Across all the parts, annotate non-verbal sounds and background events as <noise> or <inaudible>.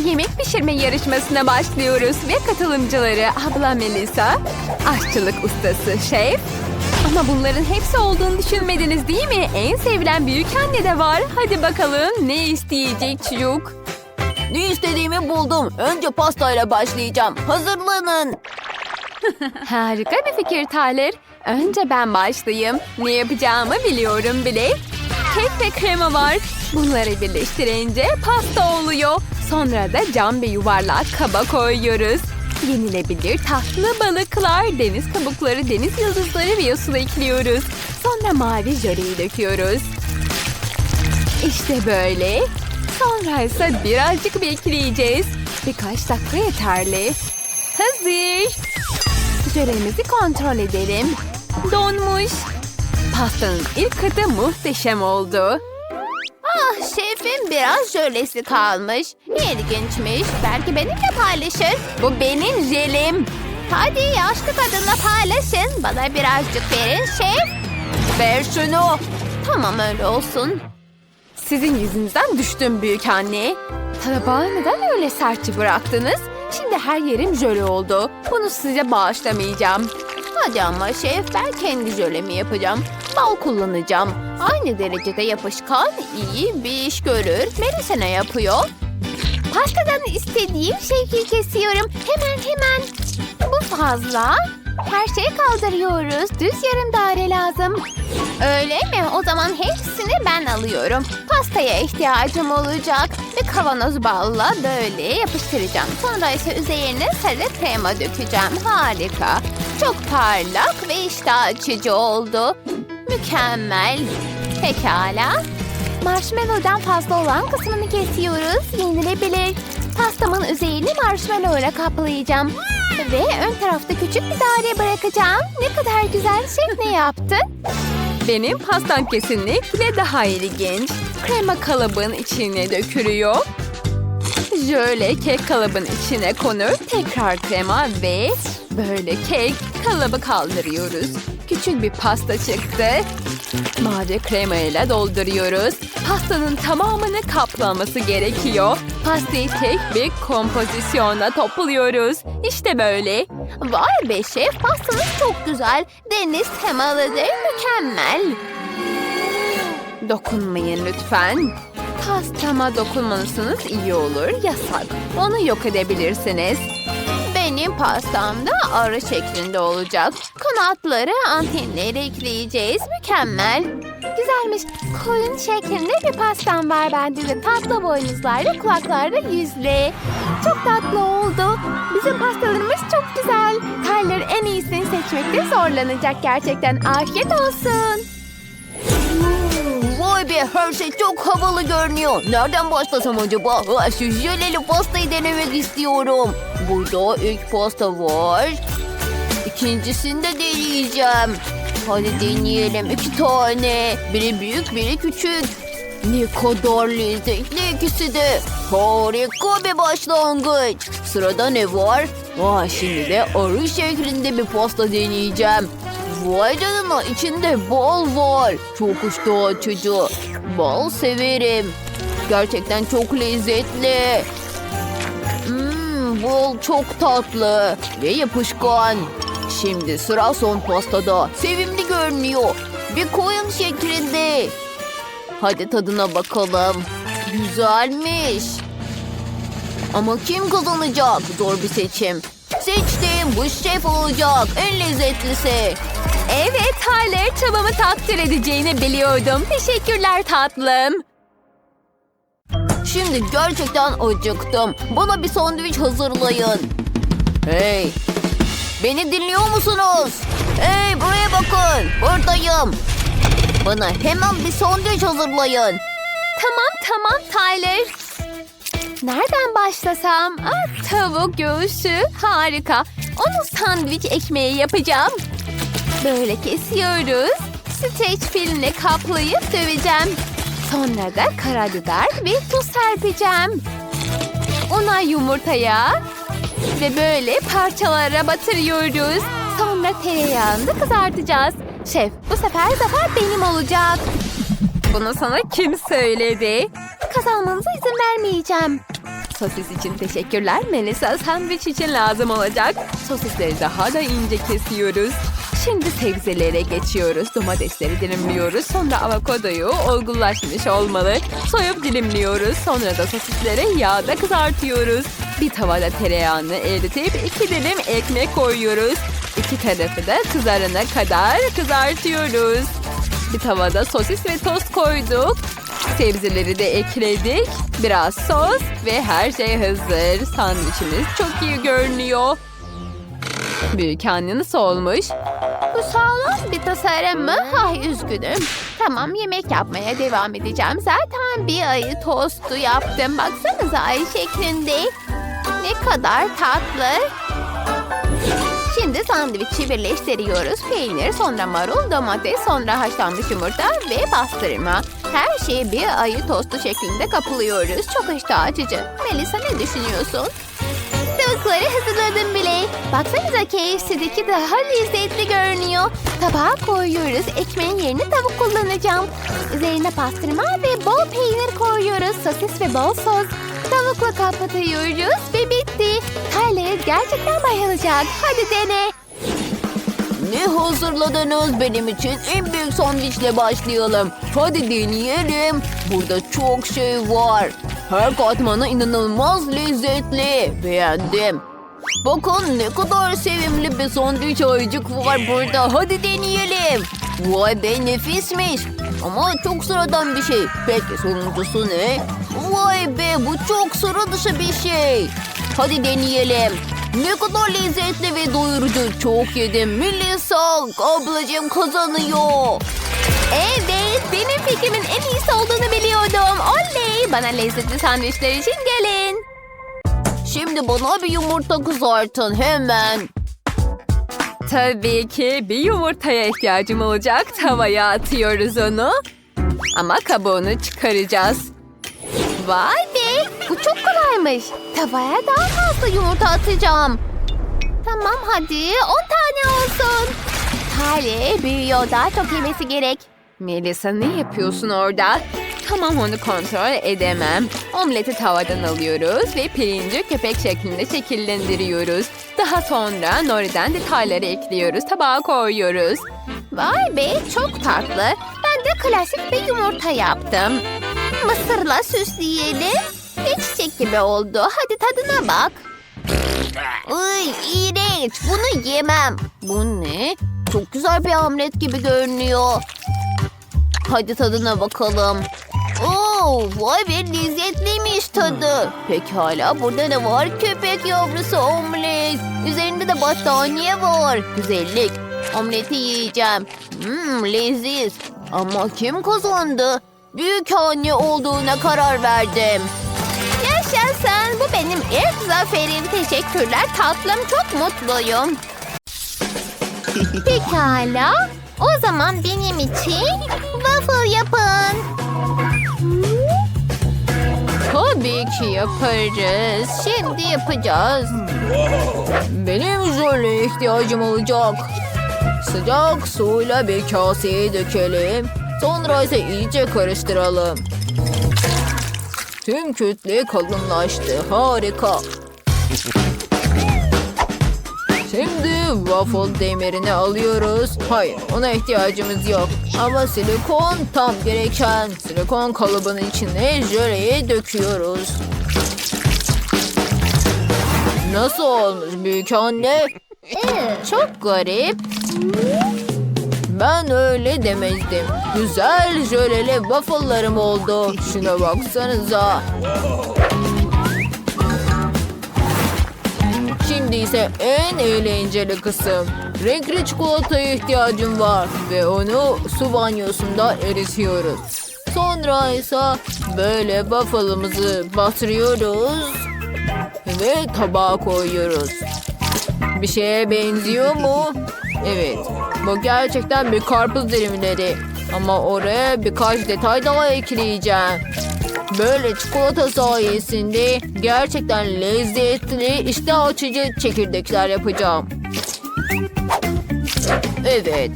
Yemek pişirme yarışmasına başlıyoruz ve katılımcıları abla Melisa, aşçılık ustası şef. Ama bunların hepsi olduğunu düşünmediniz değil mi? En sevilen büyük anne de var. Hadi bakalım ne isteyecek çocuk? Ne istediğimi buldum. Önce pastayla başlayacağım. Hazırlanın. <laughs> Harika bir fikir Tyler. Önce ben başlayayım. Ne yapacağımı biliyorum bile. Kek ve krema var. Bunları birleştirince pasta oluyor. Sonra da cam ve yuvarlak kaba koyuyoruz. Yenilebilir tatlı balıklar, deniz kabukları, deniz yıldızları ve yosun ekliyoruz. Sonra mavi jöleyi döküyoruz. İşte böyle. Sonra ise birazcık bekleyeceğiz. Birkaç dakika yeterli. Hazır. Jölemizi kontrol edelim. Donmuş. Pastanın ilk katı muhteşem oldu. Şefim biraz jölesi kalmış. İlginçmiş. Belki benimle paylaşır. Bu benim jelim. Hadi yaşlı kadınla paylaşın. Bana birazcık verin şef. Ver şunu. Tamam öyle olsun. Sizin yüzünüzden düştüm büyük anne. Tabağı neden öyle sertçe bıraktınız? Şimdi her yerim jöle oldu. Bunu size bağışlamayacağım. Hadi ama şef ben kendi jölemi yapacağım. Bal kullanacağım. Aynı derecede yapışkan iyi bir iş görür. Melisa ne yapıyor? Pastadan istediğim şekil kesiyorum. Hemen hemen. Bu fazla. Her şeyi kaldırıyoruz. Düz yarım daire lazım. Öyle mi? O zaman hepsini ben alıyorum. Pastaya ihtiyacım olacak. Ve kavanoz balla böyle yapıştıracağım. Sonra ise üzerine sarı krema dökeceğim. Harika. Çok parlak ve iştah açıcı oldu. Mükemmel. Pekala. Marshmallow'dan fazla olan kısmını kesiyoruz. Yenilebilir. Pastamın üzerini marshmallow ile kaplayacağım. Ve ön tarafta küçük bir daire bırakacağım. Ne kadar güzel şef ne yaptı? Benim pastam kesinlikle daha ilginç. Krema kalıbın içine dökülüyor. Jöle kek kalıbın içine konur. Tekrar krema ve böyle kek kalıbı kaldırıyoruz. Küçük bir pasta çıktı. Mavi krema ile dolduruyoruz. Pastanın tamamını kaplaması gerekiyor. Pastayı tek bir kompozisyonla topluyoruz. İşte böyle. Vay be şef pastanız çok güzel. Deniz temalıdır. Mükemmel. Dokunmayın lütfen. Pastama dokunmanızınız iyi olur. Yasak. Onu yok edebilirsiniz. Benim pastamda arı şeklinde olacak. Kanatları antenleri ekleyeceğiz. Mükemmel. Güzelmiş. Koyun şeklinde bir pastam var bende de. Tatlı boynuzlarla kulaklarda yüzle. Çok tatlı oldu. Bizim pastalarımız çok güzel. Tyler en iyisini seçmekte zorlanacak gerçekten. Afiyet olsun. Be her şey çok havalı görünüyor. Nereden başlasam acaba? Ha, Şu jöleli pastayı denemek istiyorum. Burada ilk pasta var. İkincisini de deneyeceğim. Hadi deneyelim iki tane. Biri büyük biri küçük. Ne kadar lezzetli ikisi de. Harika bir başlangıç. Sırada ne var? Aa, şimdi de arı şeklinde bir pasta deneyeceğim. Vay canına içinde bal var. Çok iştah açıcı. Bal severim. Gerçekten çok lezzetli. Mmm bal çok tatlı ve yapışkan. Şimdi sıra son pastada. Sevimli görünüyor. Bir koyun şeklinde. Hadi tadına bakalım. Güzelmiş. Ama kim kazanacak? Zor bir seçim. Seçtim. Bu şef olacak. En lezzetlisi. Evet Tyler çabamı takdir edeceğini biliyordum. Teşekkürler tatlım. Şimdi gerçekten acıktım. Bana bir sandviç hazırlayın. Hey! Beni dinliyor musunuz? Hey buraya bakın. Buradayım. Bana hemen bir sandviç hazırlayın. Tamam tamam Tyler. Nereden başlasam? Ah, tavuk göğsü harika. Onu sandviç ekmeği yapacağım. Böyle kesiyoruz. Streç filmle kaplayıp döveceğim. Sonra da karabiber ve tuz serpeceğim. Ona yumurtaya ve böyle parçalara batırıyoruz. Sonra tereyağında kızartacağız. Şef bu sefer zafer benim olacak. Bunu sana kim söyledi? Kazanmanıza izin vermeyeceğim. Sosis için teşekkürler Melisa. Sandviç için lazım olacak. Sosisleri daha da ince kesiyoruz. Şimdi sebzelere geçiyoruz. Domatesleri dilimliyoruz. Sonra avokadoyu olgunlaşmış olmalı. Soyup dilimliyoruz. Sonra da sosisleri yağda kızartıyoruz. Bir tavada tereyağını eritip iki dilim ekmek koyuyoruz. İki tarafı da kızarana kadar kızartıyoruz. Bir tavada sosis ve tost koyduk. Sebzeleri de ekledik. Biraz sos ve her şey hazır. Sandviçimiz çok iyi görünüyor. Büyük anne nasıl olmuş? Bu sağlam bir tasarım mı? Ay üzgünüm. Tamam yemek yapmaya devam edeceğim. Zaten bir ayı tostu yaptım. Baksanıza ay şeklinde. Ne kadar tatlı. Şimdi sandviçi birleştiriyoruz. Peynir, sonra marul, domates, sonra haşlanmış yumurta ve pastırma. Her şeyi bir ayı tostu şeklinde kapılıyoruz. Çok iştah açıcı. Melisa ne düşünüyorsun? Tavukları hazırladım bile. Baksanıza KFC'deki daha lezzetli görünüyor. Tabağa koyuyoruz. Ekmeğin yerine tavuk kullanacağım. Üzerine pastırma ve bol peynir koyuyoruz. Sosis ve bol sos. Tavukla kapatıyoruz ve bitti. Tyler gerçekten bayılacak. Hadi dene. Ne hazırladınız benim için? En büyük sandviçle başlayalım. Hadi deneyelim. Burada çok şey var. Her katmanı inanılmaz lezzetli. Beğendim. Bakın ne kadar sevimli bir sandviç ayıcık var burada. Hadi deneyelim. Vay be nefismiş. Ama çok sıradan bir şey. Peki sonuncusu ne? Vay be bu çok sıra dışı bir şey. Hadi deneyelim. Ne kadar lezzetli ve doyurucu. Çok yedim. Melisa ablacığım kazanıyor. Evet, benim fikrimin en iyisi olduğunu biliyordum. Oley! Bana lezzetli sandviçler için gelin. Şimdi bana bir yumurta kızartın hemen. Tabii ki bir yumurtaya ihtiyacım olacak. Tavaya atıyoruz onu. Ama kabuğunu çıkaracağız. Vay be! Bu çok kolaymış. Tavaya daha fazla yumurta atacağım. Tamam hadi 10 tane olsun. Tale büyüyor daha çok yemesi gerek. Melisa ne yapıyorsun orada? Tamam onu kontrol edemem. Omleti tavadan alıyoruz ve pirinci köpek şeklinde şekillendiriyoruz. Daha sonra Nori'den detayları ekliyoruz. Tabağa koyuyoruz. Vay be çok tatlı. Ben de klasik bir yumurta yaptım. Mısırla süsleyelim. Bir çiçek gibi oldu. Hadi tadına bak. Ay iğrenç. Bunu yemem. Bu ne? Çok güzel bir omlet gibi görünüyor. Hadi tadına bakalım. Oo, vay be lezzetliymiş tadı. Pekala burada ne var? Köpek yavrusu omlet. Üzerinde de battaniye var. Güzellik. Omleti yiyeceğim. Hmm, leziz. Ama kim kazandı? Büyük anne olduğuna karar verdim. Yaşasın. Bu benim ilk zaferim. Teşekkürler tatlım. Çok mutluyum. <laughs> Pekala. O zaman benim için waffle yapın. Tabii ki yaparız. Şimdi yapacağız. Benim jöle ihtiyacım olacak. Sıcak suyla bir kaseye dökelim. Sonra ise iyice karıştıralım. Tüm kütle kalınlaştı. Harika. Şimdi waffle demirini alıyoruz. Hayır ona ihtiyacımız yok. Ama silikon tam gereken. Silikon kalıbının içine jöleyi döküyoruz. Nasıl olmuş büyük anne? Çok garip. Ben öyle demezdim. Güzel jöleli waffle'larım oldu. Şuna baksanıza. Şimdi ise en eğlenceli kısım. Renkli çikolataya ihtiyacım var ve onu su banyosunda eritiyoruz. Sonra ise böyle waffle'ımızı batırıyoruz ve tabağa koyuyoruz. Bir şeye benziyor mu? Evet. Bu gerçekten bir karpuz dilimleri. Ama oraya birkaç detay daha ekleyeceğim. Böyle çikolata sayesinde gerçekten lezzetli, iştah açıcı çekirdekler yapacağım. Evet.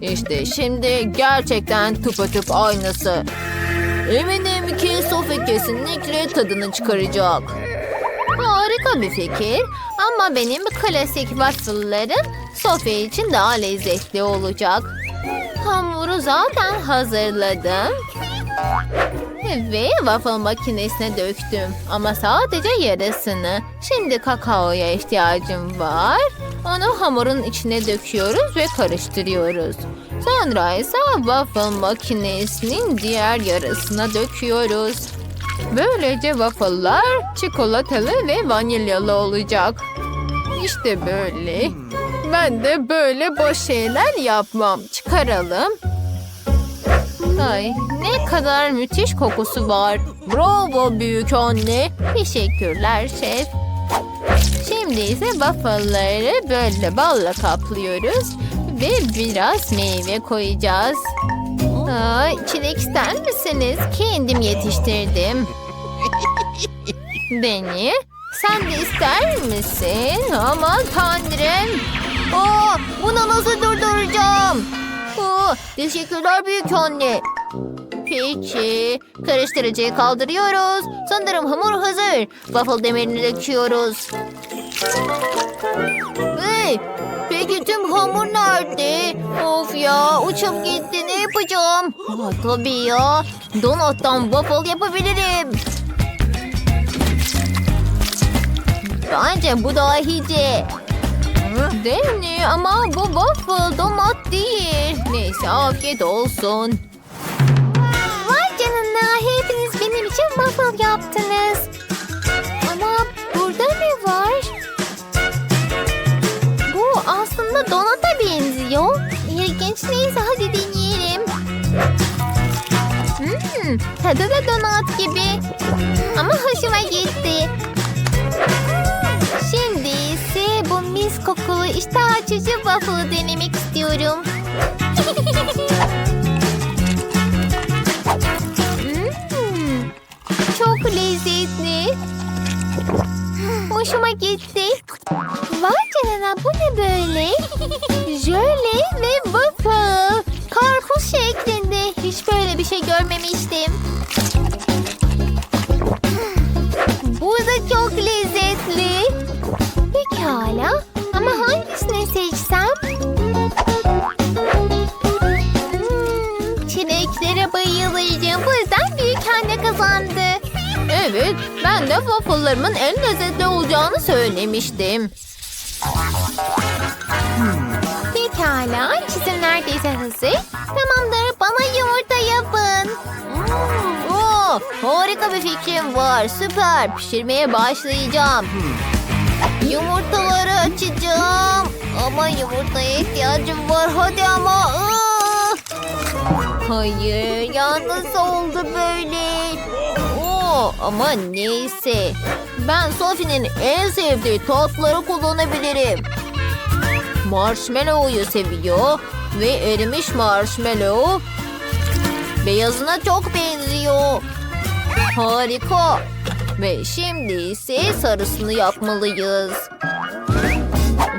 İşte şimdi gerçekten tıpatıp aynısı. Eminim ki Sophie kesinlikle tadını çıkaracak. Harika bir fikir. Ama benim klasik waffle'larım Sofya için daha lezzetli olacak. Hamuru zaten hazırladım. Ve waffle makinesine döktüm. Ama sadece yarısını. Şimdi kakaoya ihtiyacım var. Onu hamurun içine döküyoruz ve karıştırıyoruz. Sonra ise waffle makinesinin diğer yarısına döküyoruz. Böylece waffle'lar çikolatalı ve vanilyalı olacak. İşte böyle. Ben de böyle boş şeyler yapmam. Çıkaralım. Ay ne kadar müthiş kokusu var. Bravo büyük anne. Teşekkürler şef. Şimdi ise waffle'ları böyle balla kaplıyoruz ve biraz meyve koyacağız. Ay, çilek ister misiniz? Kendim yetiştirdim. <laughs> Beni, sen de ister misin? Aman tanrım. Aa, bunu nasıl durduracağım? Teşekkürler büyük anne. Peki, karıştırıcıyı kaldırıyoruz. Sanırım hamur hazır. Waffle demirini döküyoruz. Hey, peki tüm hamur nerede? Of ya uçup gitti ne yapacağım? Aa, tabii ya donattan waffle yapabilirim. Bence bu dahice. Deni ama bu waffle donat değil. Neyse afiyet olsun. Vay canına hepiniz benim için waffle yaptınız. Ama burada ne var? Bu aslında donata benziyor. İlginç neyse hadi deneyelim. Hmm, tadı da donat gibi. Ama hoşuma gitti. Mis kokulu iştah açıcı waffle'ı denemek istiyorum. Hmm, çok lezzetli. Hoşuma gitti. Vay canına bu ne böyle? Jöle ve waffle. Karpuz şeklinde. Hiç böyle bir şey görmemiştim. Kazandı. Evet, ben de waffle'larımın en lezzetli olacağını söylemiştim. Pekala, çizim neredeyse hazır. Tamamdır, bana yumurta yapın. Oo, harika bir fikrim var süper pişirmeye başlayacağım. Yumurtaları açacağım. Ama yumurtaya ihtiyacım var hadi ama. Aa! Hayır ya nasıl oldu böyle? Ama neyse. Ben Sophie'nin en sevdiği tatları kullanabilirim. Marshmallow'u seviyor ve erimiş marshmallow beyazına çok benziyor. Harika. Ve şimdi ise sarısını yapmalıyız.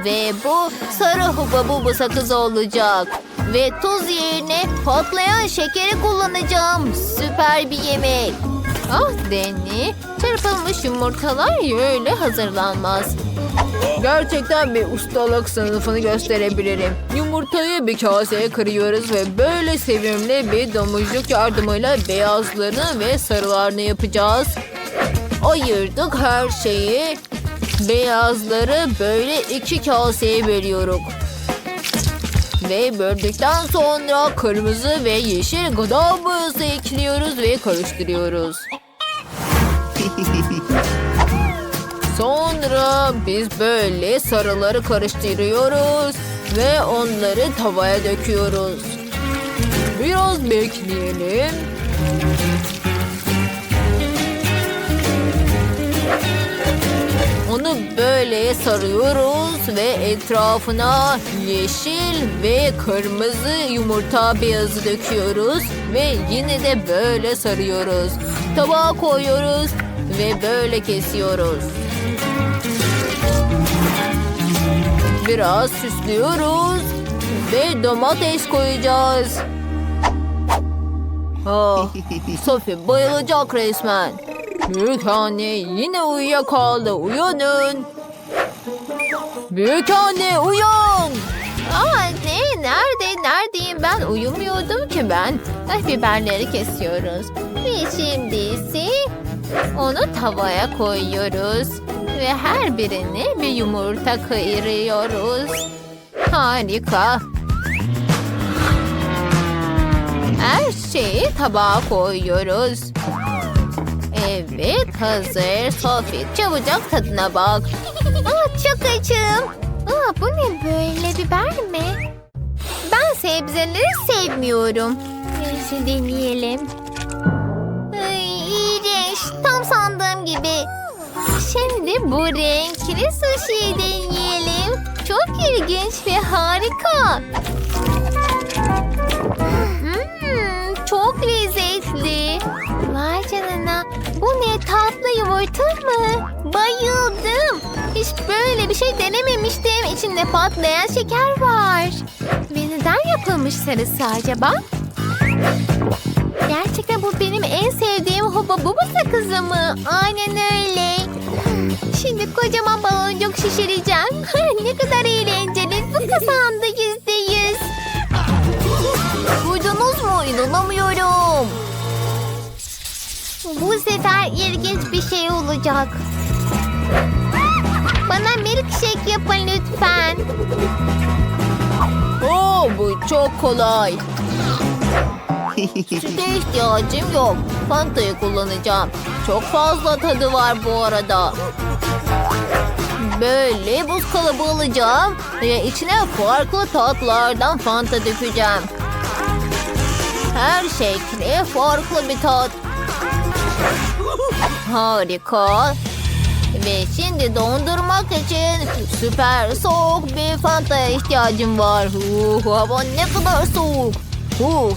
Ve bu sarı huba bubu sakızı olacak. Ve tuz yerine patlayan şekeri kullanacağım. Süper bir yemek. Ah Deni, çırpılmış yumurtalar öyle hazırlanmaz. Gerçekten bir ustalık sınıfını gösterebilirim. Yumurtayı bir kaseye kırıyoruz ve böyle sevimli bir domuzcuk yardımıyla beyazlarını ve sarılarını yapacağız. Ayırdık her şeyi. Beyazları böyle iki kaseye bölüyoruz. Ve böldükten sonra kırmızı ve yeşil gıda boyası ekliyoruz ve karıştırıyoruz. Sonra biz böyle sarıları karıştırıyoruz ve onları tavaya döküyoruz. Biraz bekleyelim. Onu böyle sarıyoruz ve etrafına yeşil ve kırmızı yumurta beyazı döküyoruz ve yine de böyle sarıyoruz. Tabağa koyuyoruz ve böyle kesiyoruz. Biraz süslüyoruz ve domates koyacağız. Ah, <laughs> Sophie bayılacak resmen. Büyük anne yine uyuyakaldı. Uyanın. Büyük anne uyan. Aa ne? Nerede? Neredeyim ben? Uyumuyordum ki ben. Ay, biberleri kesiyoruz. Ve şimdi ise onu tavaya koyuyoruz. Ve her birine bir yumurta kıyırıyoruz. Harika. Her şeyi tabağa koyuyoruz. Evet hazır. Sophie çabucak tadına bak. Aa, çok açım. Aa, bu ne böyle biber mi? Ben sebzeleri sevmiyorum. Neyse deneyelim. Ay, iğrenç. Tam sandığım gibi. Şimdi bu renkli sushi'yi deneyelim. Çok ilginç ve harika. Hmm, çok lezzetli. Vay canına. Bu ne tatlı yumurta mı? Bayıldım. Hiç böyle bir şey denememiştim. İçinde patlayan şeker var. Ve neden yapılmış sarısı acaba? Gerçekten bu benim en sevdiğim hoba bubu sakızı mı? Aynen öyle. Şimdi kocaman baloncuk şişireceğim. <laughs> ne kadar eğlenceli. Bu kazandı yüzde yüz. Duydunuz mu? İnanamıyorum. Bu sefer ilginç bir şey olacak. Bana milkshake yapın lütfen. Oo, bu çok kolay. Süte ihtiyacım yok. Fanta'yı kullanacağım. Çok fazla tadı var bu arada. Böyle buz kalıbı alacağım ve içine farklı tatlardan Fanta dökeceğim. Her şekli farklı bir tat. Harika. Ve şimdi dondurmak için süper soğuk bir Fanta'ya ihtiyacım var. Uh, hava ne kadar soğuk. Uh,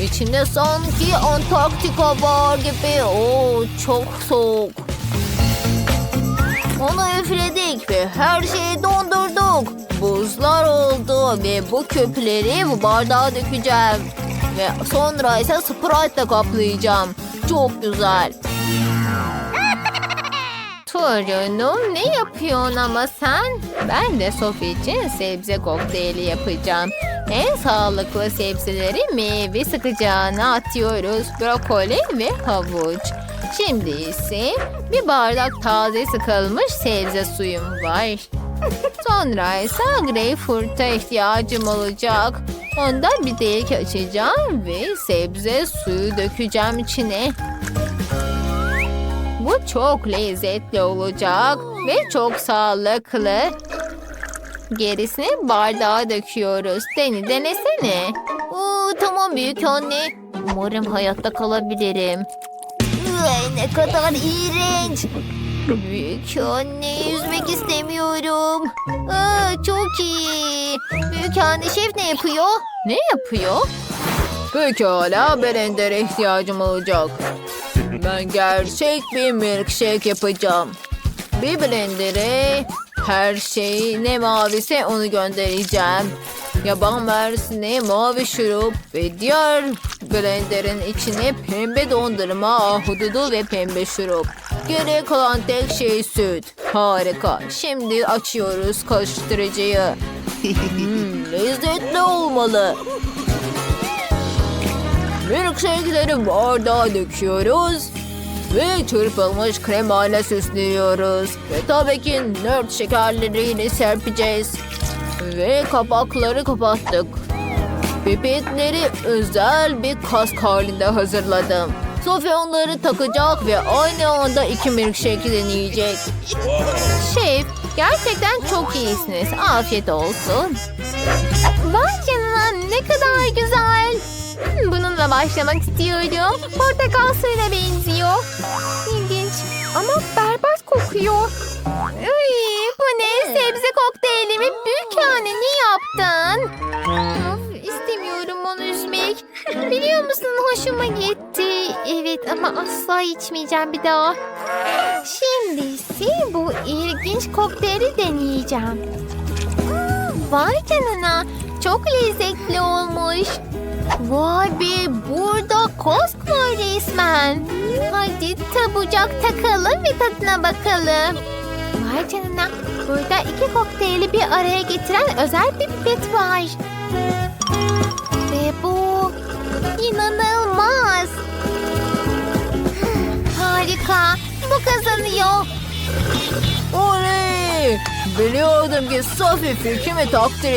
içinde sanki Antarktika var gibi. Oo, çok soğuk. Onu üfledik ve her şeyi dondurduk. Buzlar oldu ve bu küpleri bu bardağa dökeceğim. Ve sonra ise Sprite'la kaplayacağım. Çok güzel. <laughs> Torunum ne yapıyorsun ama sen? Ben de Sophie için sebze kokteyli yapacağım. En sağlıklı sebzeleri meyve sıkacağına atıyoruz. Brokoli ve havuç. Şimdi ise bir bardak taze sıkılmış sebze suyum var. <laughs> Sonra ise greyfurt'a ihtiyacım olacak. Ondan bir delik açacağım ve sebze suyu dökeceğim içine. Bu çok lezzetli olacak ve çok sağlıklı. Gerisini bardağa döküyoruz. Deni denesene. Oo, tamam büyük anne. Umarım hayatta kalabilirim. Ay, ne kadar iğrenç. Büyük anne yüzmek istemiyorum. Aa, çok iyi. Büyük anne şef ne yapıyor? Ne yapıyor? Pekala blendere ihtiyacım olacak. Ben gerçek bir milkshake yapacağım. Bir blendere her şey ne mavise onu göndereceğim. Yaban mersine mavi şurup ve diğer blenderin içine pembe dondurma, ahududu ve pembe şurup. Geriye kalan tek şey süt. Harika. Şimdi açıyoruz karıştırıcıyı. Hmm, <laughs> lezzetli olmalı. Milkshake'leri bardağa döküyoruz. Ve çırpılmış kremayla süslüyoruz. Ve tabii ki nört şekerleriyle serpeceğiz. Ve kapakları kapattık. Pipetleri özel bir kask halinde hazırladım. Sophie onları takacak ve aynı anda iki milkshake deneyecek. Şef, gerçekten çok iyisiniz. Afiyet olsun. Vay canına ne kadar güzel. Hmm, Bununla başlamak istiyorum. Portakal suyuna benziyor. İlginç ama berbat kokuyor. Uy, bu ne? Sebze kokteyli mi? Büyük anne ne yaptın? Of, istemiyorum onu üzmek. Biliyor musun hoşuma gitti. Evet ama asla içmeyeceğim bir daha. Şimdi ise bu ilginç kokteyli deneyeceğim. Vay canına çok lezzetli olmuş. Vay be burada Costco var resmen. Hadi tabucak takalım ve tadına bakalım. Vay canına. Burada iki kokteyli bir araya getiren özel bir pipet var. Ve bu inanılmaz. <sighs> Harika. Bu kazanıyor. Oley! Biliyordum ki Sophie fikrimi takdir